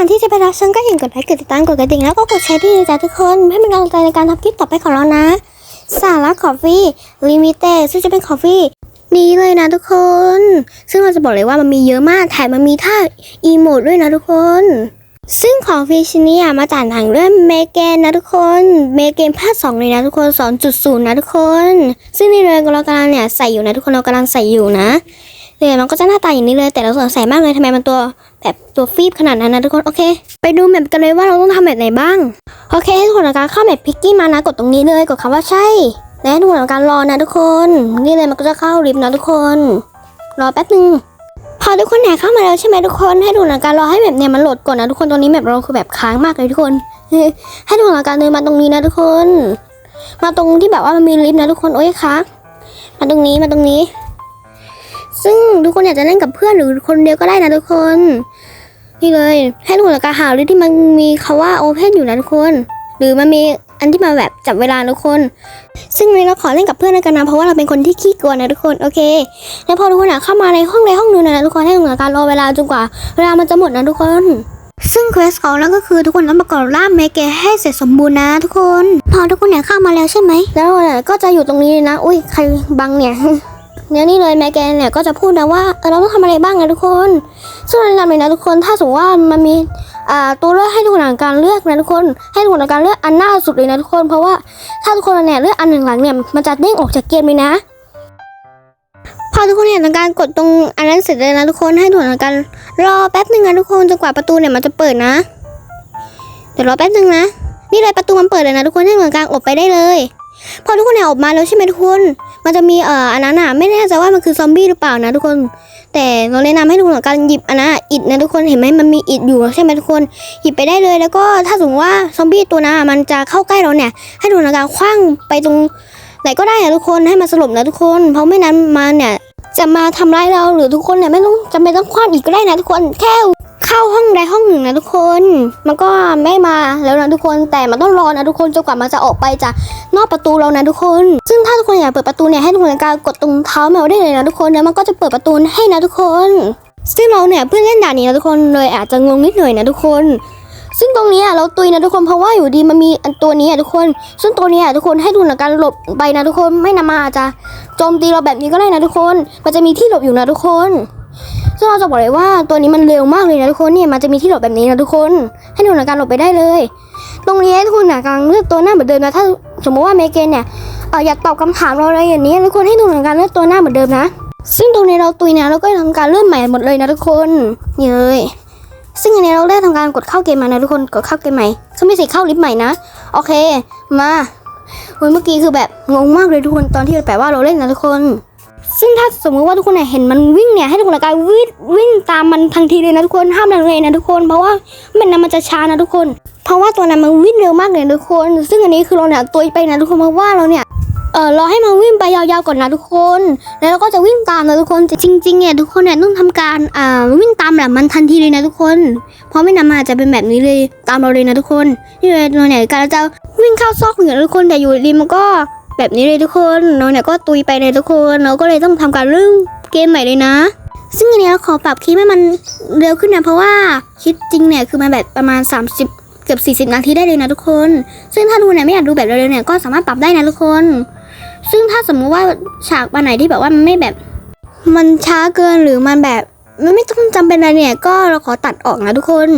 อนที่จะไปรับชมก็อย่าลืมกดไลค์กดติดตามกดกระดิ่งแล้วก็กดแชร์ด้วยนะจ๊ะทุกคนให้เป็นกำลังใจในการทำคลิปต่อไปของเรานะ สาระคอฟฟี่ลิมิเต็ดซึ่งจะเป็นคอฟฟี่นี้เลยนะทุกคน ซึ่งเราจะบอกเลยว่ามันมีเยอะมากแถมมันมีท่าอีโมดด้วยนะทุกคน ซึ่งของฟรีชิ้นนี้อะมาจากหนังเรื่องเมเกนนะทุกคน เมเกนภาคสองเลยนะทุกคน2.0นะทุกคน ซึ่งในเรื่อนเรากำลังเนี่ยใส่อยู่นะทุกคนเรากำลังใส่อยู่นะ เรือนมันก็จะหน้าตาอย่างนี้เลย แต่เราสงสัยมากเลยทำไมมันตัวแบบตัวฟีบขนาดนั้นนะทุกคน โอเค ไปดูแมปกันเลยว่าเราต้องทำแบบไหนบ้าง โอเคให้ทุกคนทำการเข้าแมปพิกกี้มานะกดตรงนี้เลยกดคำว่าใช่ และให้ทุกคนการรอนะทุกคน นี่เลยมันก็จะเข้าลิฟต์นะทุกคน รอแป๊บนึงพอทุกคนแห่เข้ามาแล้วใช่ไหมทุกคนให้ดูหลังการรอให้แบบเนี่ยมันโหลดก่อนนะทุกคนตอนนี้แบบเราคือแบบค้างมากเลยทุกคน ให้ดูหลังการเดินมาตรงนี้นะทุกคน มาตรงที่แบบว่ามันมีลิฟต์นะทุกคนโอ้ยคะมาตรงนี้มาตรงนี้ ซึ่งทุกคนอยากจะเล่นกับเพื่อนหรือคนเดียวก็ได้นะทุกคน นี่เลยให้ทุกคนหลังการหาลิฟต์ที่มันมีคาว่าโอเพนอยู่นะทุกคน หรือมันมีอันที่มาแบบจับเวลาทุกคน ซึ่งวันนี้เราขอเล่นกับเพื่อนกันนะเพราะว่าเราเป็นคนที่ขี้กลัวนะทุกคนโอเค แล้วพอทุกคนเข้ามาในห้องใดห้องหนึงนะทุกคนให้เหมือนการรอเวลาจนกว่าเวลามันจะหมดนะทุกคนซึ่งเควสของเราก็คือทุกคนต้องประกอบร่างเมเกให้เสร็จสมบูรณ์นะทุกคน พอทุกคนเนี่ยเข้ามาแล้วใช่ไหม แล้วเราก็จะอยู่ตรงนี้เลยนะ อุ้ยใครบังเนี่ย เนี่ยนี่เลยแมเกนเนี่ยก็จะพูดนะว่าเออเราต้องทำอะไรบ้างนะทุกคนซึ่งเราแนะนำเลยนะทุกคนถ้าสมมติว่ามันมีอ่าตัวเลือกให้ทุกคนหลังการเลือกนะทุกคน ให้ทุกคนหลังการเลือกอันหน้าสุดเลยนะทุกคน เพราะว่าถ้าทุกคนเนี่ยเลือกอันหนึ่งหลังเนี่ยมันจะเด้งออกจากเกมเลยนะพอทุกคนเห็นการกดตรงอันนั้นเสร็จเลยนะทุกคนให้ทุกคนทำการรอแป๊บหนึ่งนะทุกคนจนกว่าประตูเนี่ยมันจะเปิดนะ เดี๋ยวรอแป๊บหนึ่งนะนี่เลยประตูมันเปิดเลยนะทุกคนให้ทุกคนกางออกไปได้เลย พอทุกคนเนี่ยออกมาแล้วใช่ไหมทุกคน มันจะมีเอ่ออันนั้นอะไม่แน่ใจว่ามันคือซอมบี้หรือเปล่านะทุกคน แต่เราแนะนำให้ทุกคนการหยิบอันนั้นอิดนะทุกคนเห็นไหมมันมีอิดอยู่ใช่ไหมทุกคนหยิบไปได้เลย แล้วก็ถ้าสมมติว่าซอมบี้ตัวนั้นอะมันจะเข้าใกล้เราเนี่ย ให้ทุกคนการคว้างไปตรงไหนก็ได้อะทุกคนให้มันสลบนะทุกคน เพราะไม่นั้นมันเนี่ยจะมาทำร้ายเราหรือทุกคนเนี่ยไม่ต้องจำเป็นต้องคว้างอีกก็ได้นะทุกคนแค่ เข้าห้องใดห้องหนึ่งนะทุกคน มันก็ไม่มาแล้วนะทุกคน แต่มันต้องรอนะทุกคนจนกว่ามันจะออกไปจากนอกประตูเรานะทุกคน ซึ่งถ้าทุกคนอยากเปิดประตูเนี่ยให้ทุกคนการกดตรงเท้าแมวได้เลยนะทุกคนแล้วมันก็จะเปิดประตูให้นะทุกคน ซึ่งเราเนี่ยเพิ่งเล่นด่านนี้นะทุกคนเลยอาจจะงงนิดหน่อยนะทุกคน ซึ่งตรงนี้เราตุยนะทุกคนเพราะว่าอยู่ดีมันมีอันตัวนี้อะทุกคน ซึ่งตัวนี้อะทุกคนให้ทุนการหลบไปนะทุกคนไม่นำมาอาจจะโจมตีเราแบบนี้ก็ได้นะทุกคน มันจะมีที่หลบอยู่นะทุกคน ซึ่งเราจะบอกเลยว่าตัวนี้มันเร็วมากเลยนะทุกคนเนี่ยมันจะมีที่หลบแบบนี้นะทุกคน ให้ทุนการหลบไปได้เลย ตรงนี้ให้ทุกคนนะกำลังเลือกตัวหน้าเหมือนเดิมนะถ้าสมมติว่าเมเกนเนี่ยเอออยากตอบคำถามเราอะไรอย่างนี้ทุกคนให้ทุนการเลือกตัวหน้าเหมือนเดิมนะ ซึ่งตรงนี้เราตุยนะเราก็ทำการเริ่มใหม่หมดเลยนะทุกคนนี่เลยซึ่งอันนี้เราได้ทำการกดเข้าเกมมานะทุกคนกดเข้าเกมใหม่ซึ่งไม่ใช่เข้าลิฟต์ใหม่นะโอเคมาเมื่อกี้คือแบบงงมากเลยทุกคนตอนที่แปลว่าเราเล่นนะทุกคน ซึ่งถ้าสมมติว่าทุกคนเนี่ยเห็นมันวิ่งเนี่ยให้ทุกคนการวิ่งวิ่งตามมันทันทีเลยนะทุกคนห้ามลังเลนะทุกคน เพราะว่ามันนั้นมันจะช้านะทุกคน เพราะว่าตัวนั้นมันวิ่งเร็วมากเลยทุกคน ซึ่งอันนี้คือเราเนี่ยตัวไปนะทุกคนเพราะว่าเราเนี่ยเออรอให้มันวิ่งไปยาวๆก่อนนะทุกคน แล้วเราก็จะวิ่งตามนะทุกคนจริงๆเนี่ยทุกคนเนี่ยต้องทำการอ่าวิ่งตามแบบมันทันทีเลยนะทุกคน เพราะไม่นำมาจะเป็นแบบนี้เลยตามเราเลยนะทุกคนนี่เลยเราเนี่ยการจะวิ่งเข้าซอกเหนือทุกคนแต่อยู่ดีมันก็ แบบนี้เลยทุกคนเราเนี่ยก็ตุยไปเลยทุกคนเราก็เลยต้องทำการเริ่มเกมใหม่เลยนะ ซึ่งอันนี้เราขอปรับคลิปให้มันเร็วขึ้นนะเพราะว่าคลิปจริงเนี่ยคือมันแบบประมาณ 30 เกือบ40 นาทีได้เลยนะทุกคน ซึ่งถ้าดูเนี่ยไม่อยากดูแบบเร็วๆเนี่ยก็สามารถปรับได้นะทุกคน ซึ่งถ้าสมมุติว่าฉากวันไหนที่แบบว่ามันไม่แบบ มันช้าเกินหรือมันแบบมันไม่ต้องจำเป็นอะไรเนี่ยก็เราขอตัดออกนะทุกคน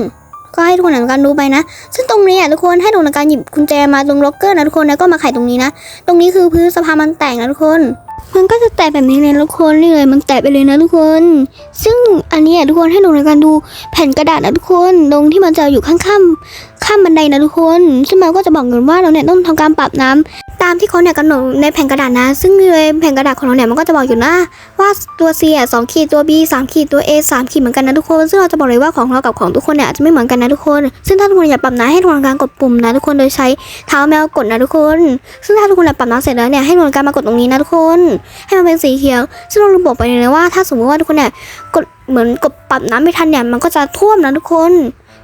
ก็ให้ทุกคนหลังการดูไปนะ ซึ่งตรงนี้อะทุกคนให้ทุกคนหลังการหยิบกุญแจมาตรงล็อกเกอร์นะทุกคนแล้วก็มาไขตรงนี้นะ ตรงนี้คือพื้นสะพานมันแตกนะทุกคนมันก็จะแตกแบบนี้เลยทุกคนนี่เลยมันแตกไปเลยนะทุกคน ซึ่งอันนี้อะทุกคนให้ทุกคนการดูแผ่นกระดาษนะทุกคนตรงที่มันจะอยู่ข้างๆข้ามบันไดนะทุกคนซึ่งมันก็จะบอกกันว่าเราเนี่ยต้องทำการปรับน้ำ ตามที่เขาเนี่ยกำหนดในแผ่นกระดาษนะ ซึ่งในแผ่นกระดาษของเราเนี่ยมันก็จะบอกอยู่นะว่าตัว C อะสองขีดตัว B สามขีดตัว A สามขีดเหมือนกันนะทุกคน ซึ่งเราจะบอกเลยว่าของเรากับของทุกคนเนี่ยจะไม่เหมือนกันนะทุกคน ซึ่งถ้าทุกคนอยากปรับน้ำให้ทุกคนการกดปุ่มนะทุกคนโดยใช้เท้าแมวกดนะทุกคน ซึ่งถ้าทุกคนอยากปรับน้ำเสร็จแล้วเนี่ยให้ทุกคนการมากดตรงนี้นะทุกคน ให้มันเป็นสีเขียว ซึ่งเราลืมบอกไปเลยนะว่าถ้าสมมติว่าทุกคนเนี่ยกดเหมือนกดปรับน้ำไม่ทันเนี่ยมันก็จะท่วมนะทุกคน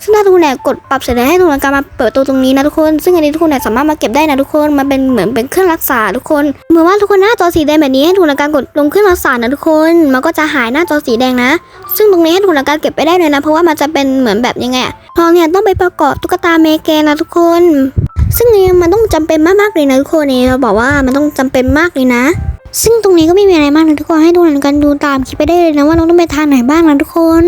ซึ่งถ้าทุกคนเนี่ยกดปรับเสร็จแล้วให้ทุกคนการมาเปิดประตูตรงนี้นะทุกคน ซึ่งอันนี้ทุกคนเนี่ยสามารถมาเก็บได้นะทุกคนมันเป็นเหมือนเป็นเครื่องรักษาทุกคนเหมือนว่าทุกคนหน้าจอสีแดงแบบนี้ให้ทุกคนการกดลงเครื่องรักษานะทุกคน มันก็จะหายหน้าจอสีแดงนะ ซึ่งตรงนี้ให้ทุกคนการเก็บไปได้เลยนะ เพราะว่ามันจะเป็นเหมือนแบบยังไงทอะเนี่ยต้องไปประกอบตุ๊กตาเมแกนนะทุกคน ซึ่งเนี่ยมันต้องจำเป็นมากๆเลยนะทุกคนเนี่ยเราบอกว่ามันต้องจำเป็นมากเลยนะ ซึ่งตรงนี้ก็ไม่มีอะไรมากนะทุกคนให้ทุกคนกันดูตามคลิปไปได้เลยนะว่าเราต้องไปทางไหนบ้างนะทุกคน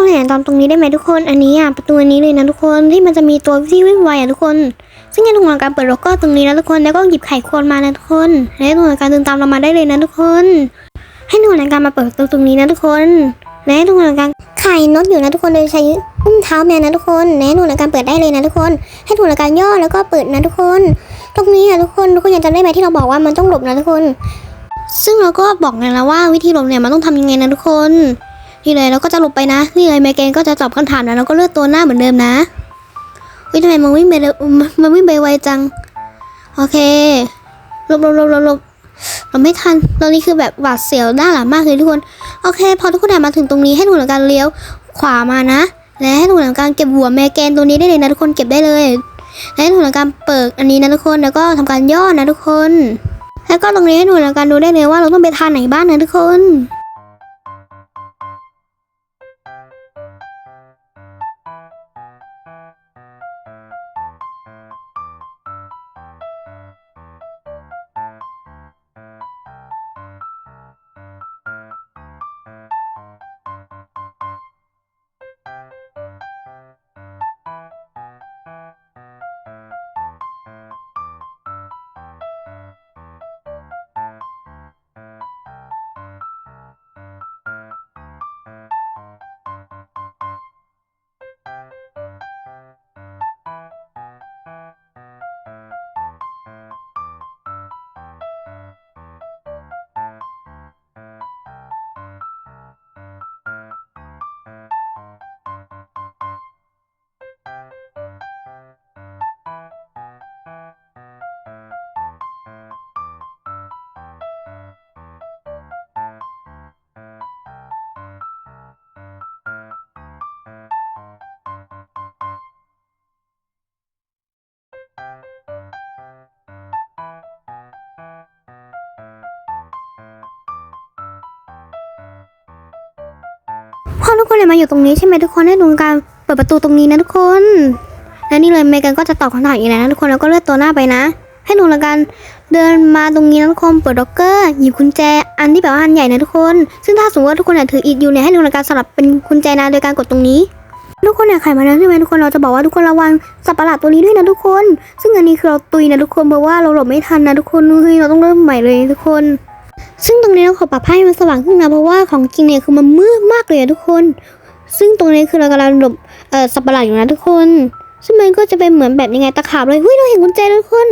คนเห็นตามตรงนี้ได้ไหมทุกคน อันนี้อะประตูนี้เลยนะทุกคนที่มันจะมีตัวที่วิ่งไวอะทุกคน ซึ่งให้ทุกคนการเปิดล็อกเกอร์ตรงนี้นะทุกคนแล้วก็หยิบไข่ควงมานะทุกคนและให้ทุกคนการเดินตามเรามาได้เลยนะทุกคน ให้ทุกคนการมาเปิดประตูตรงนี้นะทุกคนและให้ทุกคนการไข่น็อตอยู่นะทุกคนโดยใช้อุ้งเท้าแมวนะทุกคนและให้ทุกคนการเปิดได้เลยนะทุกคน ให้ทุกคนการย่อแล้วก็เปิดนะทุกคน ตรงนี้อะทุกคนทุกคนยังจำได้ไหมที่เราบอกว่ามันต้องหลบนะทุกคน ซึ่งเราก็บอกไงแล้วว่าวิธีหลบเนี่ยมันต้องทำยังไงนะทุกคน นี่เลยเราก็จะหลบไปนะ นี่เลยเมแกนก็จะตอบคำถามนะแล้วก็เลือกตัวหน้าเหมือนเดิมนะวิทำไมมันวิ่งไปมันวิ่งไปไวจัง โอเคหลบหลบหลบหลบหลบเราไม่ทันตอนนี้คือแบบหวาดเสียวหน้าหลังมากเลยทุกคน โอเค พอทุกคนมาถึงตรงนี้ให้หนูหลังการเลี้ยวขวามานะ และให้หนูหลังการเก็บหัวเมแกนตัวนี้ได้เลยนะทุกคนเก็บได้เลยและให้หนูหลังการเปิดอันนี้นะทุกคนแล้วก็ทำการย่อนะทุกคน แล้วก็ตรงนี้ให้หนูหลังการดูได้เลยว่าเราต้องไปทางไหนบ้างนะทุกคน พอทุกคนเลยมาอยู่ตรงนี้ใช่ไหมทุกคนให้ดูการเปิดประตูตรงนี้นะทุกคน และนี่เลยเมกันก็จะตอบคำถามอีกแล้วนะทุกคนแล้วก็เลื่อนตัวหน้าไปนะ ให้ดูละกันเดินมาตรงนี้นะทุกคนเปิดด็อกเกอร์หยิบกุญแจอันที่แบบว่าอันใหญ่นะทุกคน ซึ่งถ้าสมมติว่าทุกคนเนี่ยถืออิดอยู่เนี่ยให้ดูละกันสลับเป็นกุญแจนะโดยการกดตรงนี้ทุกคนเนี่ยไขมาแล้วใช่ไหมทุกคนเราจะบอกว่าทุกคนระวังสัตว์ประหลาดตัวนี้ด้วยนะทุกคน ซึ่งอันนี้คือเราตุยนะทุกคนเพราะว่าเราหลบไม่ทันนะทุกคนเฮ้ยเราต้องเริ่มใหม่เลยทุกคน ซึ่งตรงนี้เราขอปรับให้มันสว่างขึ้นนะเพราะว่าของจริงเนี่ยคือมันมืดมากเลยทุกคน ซึ่งตรงนี้คือเรากำลังหลบเอ่อสัตว์ประหลาดอยู่นะทุกคน ซึ่งมันก็จะเป็นเหมือนแบบยังไงตะขาบเลยเฮ้ยเราเห็นกุญแจแล้วทุกคน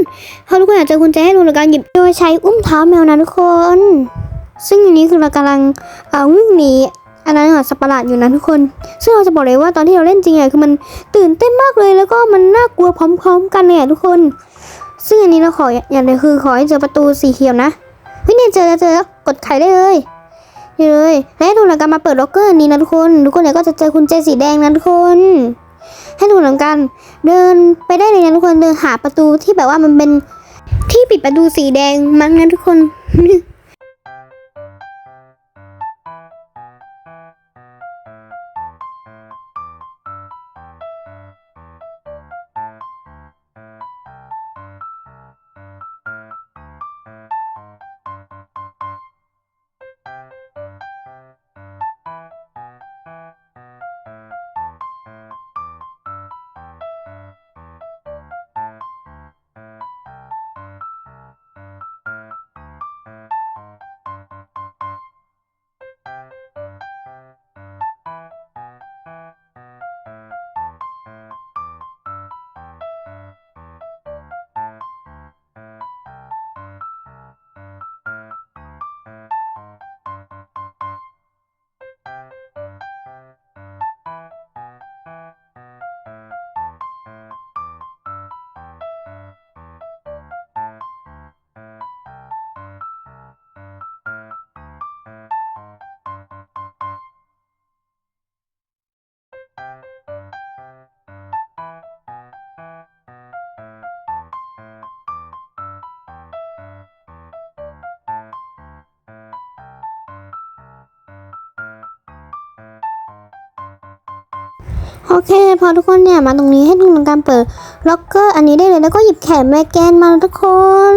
เพอทุกคนอยากเจอกุญแจให้ดูในการหยิบโดยใช้อุ้มเท้าแมวนะทุกคน ซึ่งอันนี้คือเรากำลังเอ่อวิ่งหนีอันนั้นอะสัตว์ประหลาดอยู่นะทุกคน ซึ่งเราจะบอกเลยว่าตอนที่เราเล่นจริงอะคือมันตื่นเต้นมากเลย แล้วก็มันน่ากลัวพร้อม ๆ กันเลยอะทุกคน ซึ่งอันนี้เราขออย่างเดียวคือขอให้เจอประตูสีเขียวนะ วิเนี่ยเจอแล้วเจอแล้วกดไขได้เลยนี่เลยให้ทุกคนการมาเปิดล็อกเกอร์นี้นะทุกคน ทุกคนเนี่ยก็จะเจอคุณเจสีแดงนะทุกคน ให้ทุกคนกันเดินไปได้เลยนะทุกคนเดินหาประตูที่แบบว่ามันเป็นที่ปิดประตูสีแดงมั้งนะทุกคน โอเค พอทุกคนเนี่ยมาตรงนี้ให้ทำการเปิดล็อกเกอร์อันนี้ได้เลยแล้วก็หยิบแขนแม่แกนมาทุกคน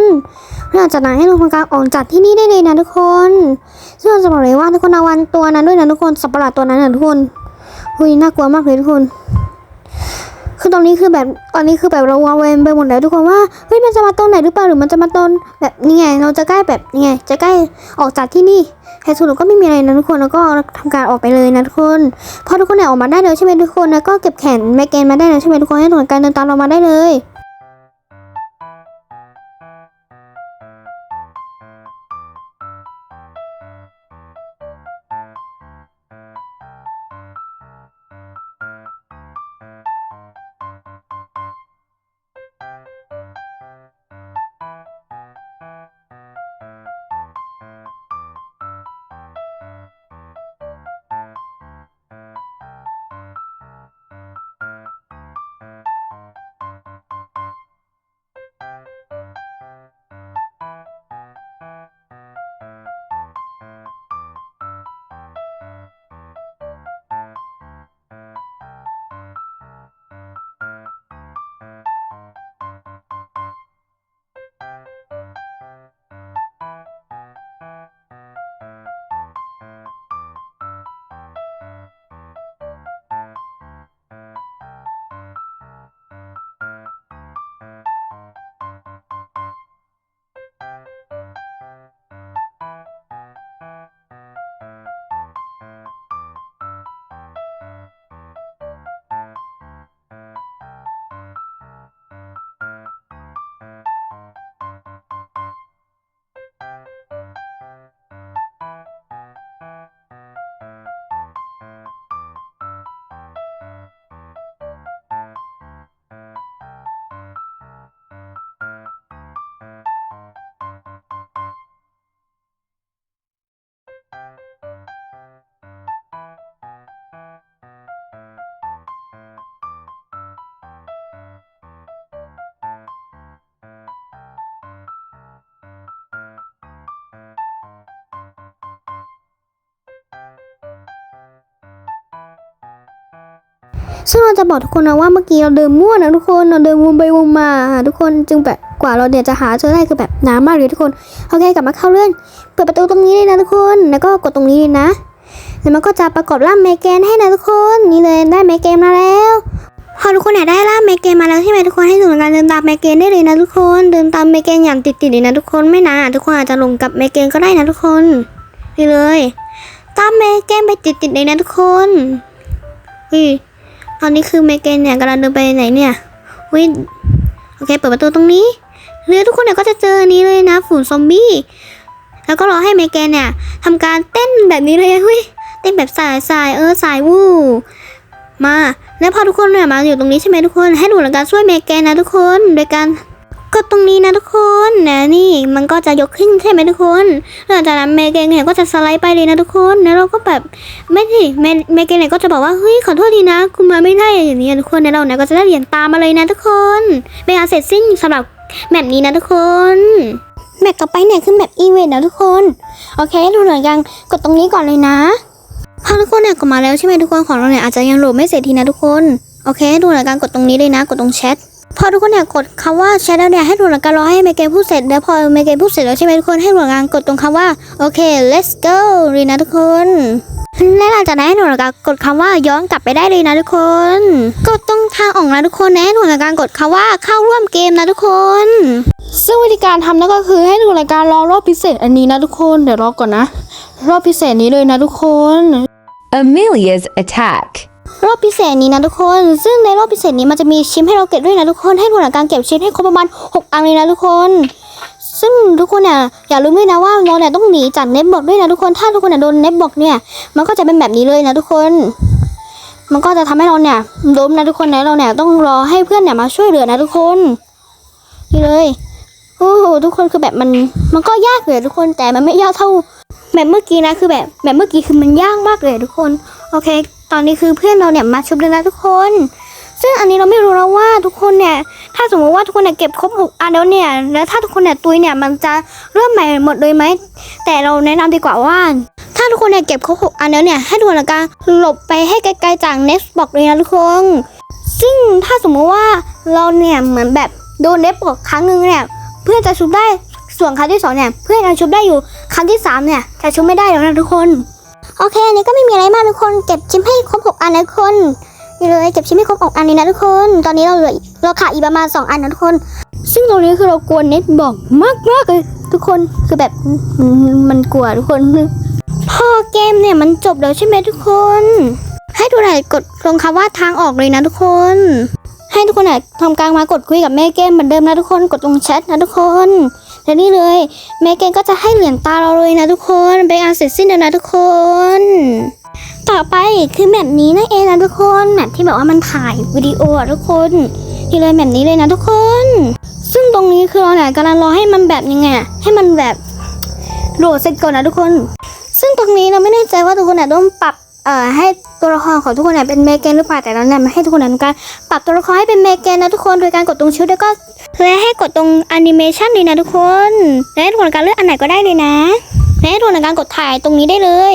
หลังจากนั้นให้ลงทำการออกจากที่นี่ได้เลยนะทุกคนซึ่งจะบอกเลยว่าทุกคนระวังตัวนั้นด้วยนะทุกคนสัตว์ประหลาดตัวนั้นนะทุกคนหุยน่ากลัวมากเลยทุกคน คือตอนนี้คือแบบตอนนี้คือแบบเราวางเวงไปหมดแล้วทุกคนว่าเฮ้ยมันจะมาตรงไหนหรือเปล่าหรือมันจะมาตรงแบบนี่ไง เราจะใกล้แบบนี่ไงจะใกล้ออกจากที่นี่ แค่สุดก็ไม่มีอะไรนะทุกคนแล้วก็ทำการออกไปเลยนะทุกคนพอทุกคนเนี่ยออกมาได้เลยใช่ไหมทุกคนแล้วก็เก็บแขนแมกเกนมาได้เลยใช่ไหมทุกคนให้หน่วยการเดินตามเรามาได้เลย ซึ่งเราจะบอกทุกคนนะว่าเมื่อกี้เราเดินมั่วนะทุกคนเราเดินวนไปวนมาทุกคนจึงแบบกว่าเราเนี่ยจะหาเจอได้คือแบบน้ำมากเลยทุกคนโอเคกลับมาเข้าเรื่องเปิดประตูตรงนี้เลยนะทุกคนแล้วก็กดตรงนี้เลยนะแล้วมันก็จะประกอบร่างเมแกนให้นะทุกคนนี่เลยได้เมแกนมาแล้วพอทุกคนเนี่ยได้ร่างเมแกนมาแล้วใช่ไหมทุกคนให้ถึงการเดินตามเมแกนได้เลยนะทุกคนเดินตามเมแกนอย่างติดๆเลยนะทุกคนไม่นานทุกคนอาจจะลงกับเมแกนก็ได้นะทุกคนนี่เลย ตามเมแกนไปติดๆเลยนะทุกคนอือ ตอนนี้คือเมเกนเนี่ยกำลังเดินไปไหนเนี่ยวิโอเค เปิดประตูตรงนี้ เรือทุกคนเนี่ยก็จะเจออันนี้เลยนะฝูงซอมบี้ แล้วก็รอให้เมเกนเนี่ยทำการเต้นแบบนี้เลยเฮ้ยเต้นแบบสายสายเออสายวู้มา แล้วพอทุกคนเนี่ยมาอยู่ตรงนี้ใช่ไหมทุกคน ให้หนูทำการช่วยเมเกนนะทุกคน โดยการ กดตรงนี้นะทุกคนนะนี่มันก็จะยกขึ้นใช่ไหมทุกคนหลังจากนั้นเมเกนเนี่ยก็จะสไลด์ไปเลยนะทุกคนแล้วเราก็แบบไม่สิเมเมเกนเนี่ยก็จะบอกว่าเฮ้ยขอโทษทีนะคุณมาไม่ได้อย่างนี้ทุกคนในเราเนี่ยก็จะได้เหรียญตามมาเลยนะทุกคนเป็นงาเสร็จสิ้นสำหรับแมปนี้นะทุกคนแมปต่อไปเนี่ยคือแมปอีเวนต์นะทุกคนโอเคดูหน่อยยังกดตรงนี้ก่อนเลยนะพอทุกคนเนี่ยกดมาแล้วใช่ไหมทุกคนของเราเนี่ยอาจจะยังโหลดไม่เสร็จทีนะทุกคนโอเค ดูหน่อยการกดตรงนี้เลยนะ กดตรงแชท พอทุกคนเนี่ยกดคำว่าแชทแล้วเนี่ยให้ดูหน่อยการรอให้เมเกนพูดเสร็จแล้วพอเมเกนพูดเสร็จแล้วใช่ไหมทุกคนให้ดูหน่อยการกดตรงคำว่าโอเค let's go เลยนะทุกคนและหลังจากนั้นให้หนูหลักการกดคำว่าย้อนกลับไปได้เลยนะทุกคน กดตรงทางออกนะทุกคนนะให้หนูหลักการกดคำว่าเข้าร่วมเกมนะทุกคน ซึ่งวิธีการทำนั่นก็คือให้ดูรายการรอรอบพิเศษอันนี้นะทุกคนเดี๋ยวรอก่อนนะ รอบพิเศษนี้เลยนะทุกคน Amelia's attack. รอบพิเศษนี้นะทุกคน ซึ่งในรอบพิเศษนี้มันจะมีชิปให้เราเก็บด้วยนะทุกคน ให้หนูหลัการเก็บชิปให้ครบประมาณ 6 อันเลยนะทุกคน ซึ่งทุกคนเนี่ยอย่าลืมด้วยนะว่าเราเนี่ยต้องหนีจากเน็ตบล็อกด้วยนะทุกคน ถ้าทุกคนเนี่ยโดนเน็ตบล็อกเนี่ย มันก็จะเป็นแบบนี้เลยนะทุกคน มันก็จะทำให้เราเนี่ยล้มนะทุกคนนะเราเนี่ยต้องรอให้เพื่อนเนี่ยมาช่วยเหลือนะทุกคน นี่เลย โอ้โหทุกคนคือแบบมัน มันก็ยากเลยทุกคน แต่มันไม่ยากเท่าแบบเมื่อกี้นะ คือแบบแบบเมื่อกี้คือมันยากมากเลยทุกคน โอเค ตอนนี้คือเพื่อนเราเนี่ยมาชุบเลยนะทุกคน ซึ่งอันนี้เราไม่รู้แล้วว่าทุกคนเนี่ย ถ้าสมมติว่าทุกคนเนี่ยเก็บครบหกอันแล้วเนี่ย แล้วถ้าทุกคนเนี่ยตุยเนี่ยมันจะเริ่มใหม่หมดเลยไหม แต่เราแนะนำดีกว่าว่า ถ้าทุกคนเนี่ยเก็บครบหกอันแล้วเนี่ย ให้ทุกคนละการหลบไปให้ไกลๆจาก next บอกเลยนะทุกคน ซึ่งถ้าสมมติว่าเราเนี่ยเหมือนแบบโดนเล็บบอกครั้งหนึ่งเนี่ย เพื่อนจะชุบได้ส่วนครั้งที่สองเนี่ยเพื่อนจะชุบได้อยู่ครั้งที่สามเนี่ยจะชุบไม่ได้แล้วนะทุกคน โอเคอันนี้ก็ไม่มีอะไรมากทุกคนเก็บชิมให้ครบหกอันนะทุกคนนี่เลยเก็บชิ้นให้ครบหกอันนี้นะทุกคน ตอนนี้เราเหลือเราขาดอีกประมาณ 2 อันนะทุกคน ซึ่งตรงนี้คือเรากวเน็ตบอกมากมากเลยทุกคนคือแบบมันมันกลัวทุกคนพอเกมเนี่ยมันจบแล้วใช่ไหมทุกคน ให้ทุกคนกดลงคำว่าทางออกเลยนะทุกคน ให้ทุกคนเนี่ยทำกลางมากดคุยกับแม่เกมเหมือนเดิมนะทุกคนกดตรงแชทนะทุกคน และนี่เลยแม่เกมก็จะให้เหรียญตาเราเลยนะทุกคนเป็นอันเสร็จสิ้นแล้วนะทุกคน ต่อไปคือแบบนี้นั่นเองนะทุกคนแบบที่แบบว่ามันถ่ายวิดีโออะทุกคนนี่เลยแบบนี้เลยนะทุกคน ซึ่งตรงนี้คือเราเนี่ยกำลังรอให้มันแบบยังไงอะให้มันแบบโหลดเสร็จก่อนนะทุกคน ซึ่งตรงนี้เราไม่แน่ใจว่าทุกคนเนี่ยต้องปรับ อ่อให้ตัวละครของทุกคนเนี่ยเป็นเมแกนหรือเปล่าแต่เราเนี่ยมาให้ทุกคนเนี่ยทำการปรับตัวละครให้เป็นเมแกนนะทุกคนโดยการกดตรงชุดแล้วก็และให้กดตรงแอนิเมชันเลยนะทุกคนและให้ทุกคนการเลือกอันไหนก็ได้เลยนะและให้ทุกคนการกดถ่ายตรงนี้ได้เลย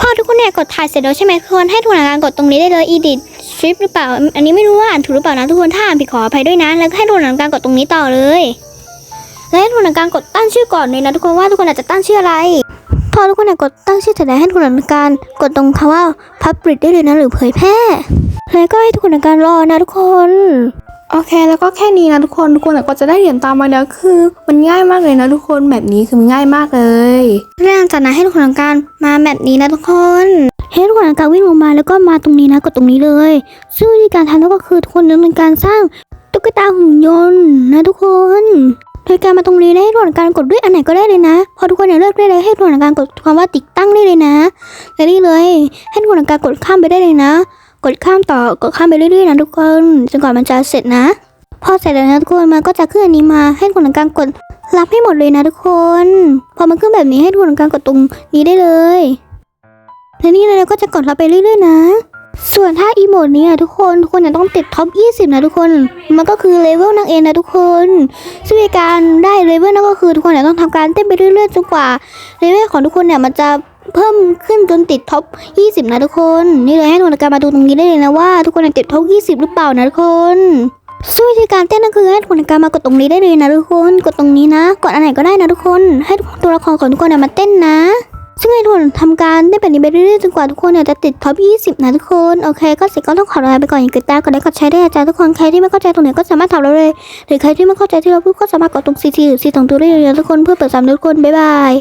พอทุกคนเนี่ยกดถ่ายเสร็จแล้วใช่ไหมทุกคนให้ทุกคนการกดตรงนี้ได้เลย edit strip หรือเปล่า อันนี้ไม่รู้ว่าอ่านถูกหรือเปล่านะทุกคนถ้าอ่านผิดขออภัยด้วยนะ แล้วก็ให้ทุกคนการกดตรงนี้ต่อเลยและให้ทุกคนการกดตั้งชื่อก่อนเลยนะทุกคนว่าทุกคนอาจจะตั้งชื่ออะไร อทุกคนเนี่ยกดตั้งชื่อเสร็จแล้วให้ทุกคนการ กดตรงคำว่า public ได้เลยนะหรือเผยแพร่ แล้วก็ให้ทุกคนการรอนะทุกคนโอเค แล้วก็แค่นี้นะทุกคนทุกคนก็จะได้เหรียญตามมาแล้วคือ มันง่ายมากเลยนะทุกคนแบบนี้คือมันง่ายมากเลยเรื่องจากนั้นให้ทุกคนทำการมาแบบนี้นะทุกคนให้ทุกคนทำการวิ่งลงมาแล้วก็มาตรงนี้นะกดตรงนี้เลย ซึ่งวิธีการทำนั่นก็คือทุกคนดำเนินการสร้างตุ๊กตาหุ่นยนต์นะทุกคน โดยการมาตรงนี้ได้ให้ทุกคนการกดด้วยอันไหนก็ได้เลยนะ พอทุกคนเนี่ยเลือกได้เลยให้ทุกคนการกดคำว่าติดตั้งได้เลยนะและนี่เลย ให้ทุกคนการกดข้ามไปได้เลยนะ กดข้ามต่อกดข้ามไปเรื่อยๆนะทุกคนจนกว่ามันจะเสร็จนะ พอเสร็จแล้วนะทุกคนมันก็จะขึ้นอันนี้มาให้ทุกคนการกดรับให้หมดเลยนะทุกคน พอมันขึ้นแบบนี้ให้ทุกคนการกดตรงนี้ได้เลยและนี่เลยเราก็จะกดรับไปเรื่อยๆนะ ส่วนถ้าอีโมดนี้ทุกคนทุกคนจะต้องติดท็อป 20 นะทุกคน มันก็คือเลเวลนั่นเองนะทุกคนซึ่งการได้เลเวลนั่นก็คือทุกคนเนี่ยต้องทำการเต้นไปเรื่อยๆจนกว่าเลเวลของทุกคนเนี่ยมันจะเพิ่มขึ้นจนติดท็อป 20 นะทุกคน นี่เลยให้ทุกคนทำการมาดูตรงนี้ได้เลยนะว่า ทุกคนเนี่ยติดท็อป 20 หรือเปล่านะทุกคนซึ่งวิธีการเต้นนั่นคือให้ทุกคนการมากดตรงนี้ได้เลยนะทุกคน กดตรงนี้นะ กดอันไหนก็ได้นะทุกคน ให้ตัวละครของทุกคนเนี่ยมาเต้นนะ ซึ่งให้ทุนทำการได้แบบนี้ไปเรื่อยๆจนกว่าทุกคนเนี่ยจะติดท็อป 20 นะทุกคน โอเค ก็เสร็จก็ต้องขอลาไปก่อนอย่างกิดตากดไลค์กดแชร์ได้อาจารย์ทุกคนใครที่ไม่เข้าใจตรงไหนก็สามารถถามเราเลย หรือใครที่ไม่เข้าใจที่เราพูดก็สามารถกดตรงซีทีหรือซีตรงตัวได้เลยนทุกคนเพื่อเปิดสามทุกคนบ๊ายบาย